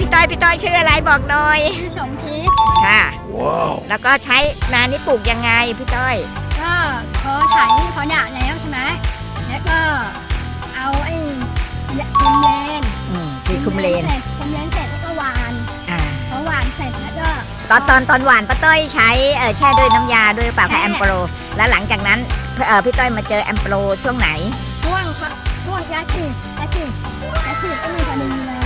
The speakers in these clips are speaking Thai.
พี่ต้อยพี่ต้อยชื่ออะไรบอกหน่อยสมพิษค่ะแล้วก็ใช้นานี่ปลูกยังไงพี่ต้อย ก็พอไถพอหนาแล้วใช่ไหมแล้วก็เอาไอ้คุมเลนอืมสีคุมเลน สร็จคุมเลนเสร็จแล้วก็หวานอ่า พอหวานเสร็จแล้วก็ ตอนตอนตอนหวานป้าต้อยใช้เออแช่ด้วยน้ำยาด้วยหรือเปล่าใช่ คะแอมโปร แล้วหลังจากนั้นเออพี่ต้อยมาเจอแอมโปรช่วงไหน ช่วงช่วงยาฉีดยาฉีดยาฉีดก็มีพอดีเลยอ่า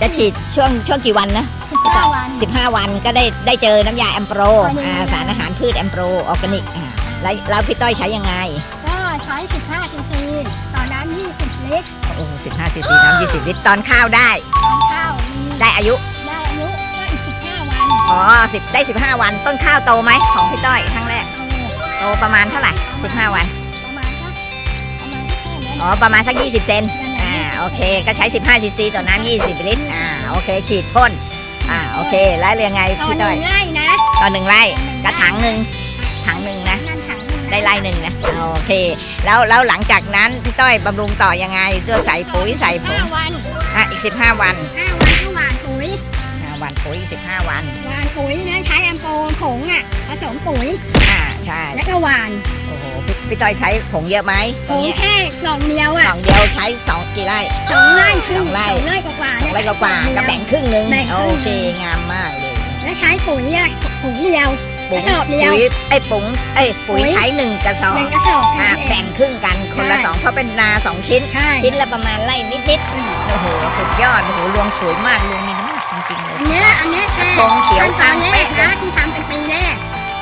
จะฉีดช่วงช่วงกี่วันนะสิบเก้าวัน 15 วันก็ได้ได้เจอน้ำยาแอมโปรพอดีอ่าเลยสารอาหารพืชแอมโปรออร์แกนิกอ่าแล้วแล้วพี่ต้อยใช้ยังไง ก็ใช้ 15ซีซีตอนนั้น20ลิตรโอ้สิบห้าซีซีน้ำยี่สิบลิตรตอนข้าวได้ ตอนข้าวมีได้อายุ ได้อายุก็อีก15 วันอ๋อสิบได้สิบห้าวัน ต้นข้าวโตไหมของพี่ต้อยครั้งแรกโตโตประมาณเท่าไหร่สิบห้าวัน ประมาณสักประมาณแค่นั้นอ๋อ ประมาณสัก 20 เซนนั่นแหละอ่า โอเค ก็ใช้ 15ซีซีต่อน้ำ20 ลิตร อ่า โอเค ฉีดพ่น อ่า โอเค แล้วเรียงไงตอนพี่หต้นึ่อยงไร่นะต่อหนึ่งไร่ต่อหนึ่งไร่กระถังหนึ่งถังหนึ่งนะ นั่นถังหนึ่งนะได้ไร่หนึ่งนะ โอเค แล้วแล้วหลังจากนั้นพี่ต้อยบำรุงต่อยังไงก็ใส่ปุ๋ยใส่ผห้างวันอะอีก 15 วันห้าวันก็หวานปุ๋ยอ่าหวันปุ๋ยอีก15 วัน หวานปุ๋ยนะใช้แอมโปผงอะ ผสมปุ๋ยอ่าใช่แล้วก็หวานโอ้โหพี่พี่ต้อยใช้ผงเยอะไหมผงแค่กล่องเดียวสอะองเดียวใช้สองกี่ไร่ สองไร่ครึ่งสองไร่ สองไร่กว่าๆสองไร่กว่าๆก็แบ่งครึ่งหนึ่งแบ่งคโอรึ่งเคงามมากเลยแล้วใช้ปุ๋ยอะถุงเดียวปุ๋ยกระสอบเดียว ปุ๋ยไอ้ปุ๋งไอ้ปุ๋ยปุ๋ย ใช้หนึ่งกระสอบหนึ่งกระสอบอ่าแค่นั้นเอแบ่งง ครึ่งกันคนละใช่ สองเพราะเป็นนาสองชิ้น ใช่ ชิ้นละประมาณไร่นิดๆโอ้โหสุดยอดโอ้โหรวงสวยมากรวงมีน้ำหนักจริงๆเลย อันเนี้ยอันเนี้ยแค่ชงเขียวขั้นตอนแรกตามเป๊ะนะที่ทำเป็นปีแรก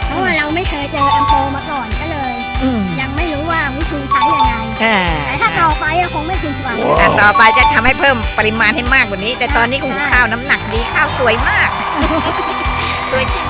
เพราะว่าเราไม่เคยเจอแอมโปมาก่อนก็เลย อืมยังไม่รู้ว่าวิธีใช้ยังไง อ่าแต่ถ้าต่อไปอะคงไม่ผิดหวัง อะต่อไปจะทำให้เพิ่มปริมาณให้มากกว่านี้ แต่ตอนนี้ใช่หูข้าวน้ำหนักดีข้าวสวยมาก สวยจริง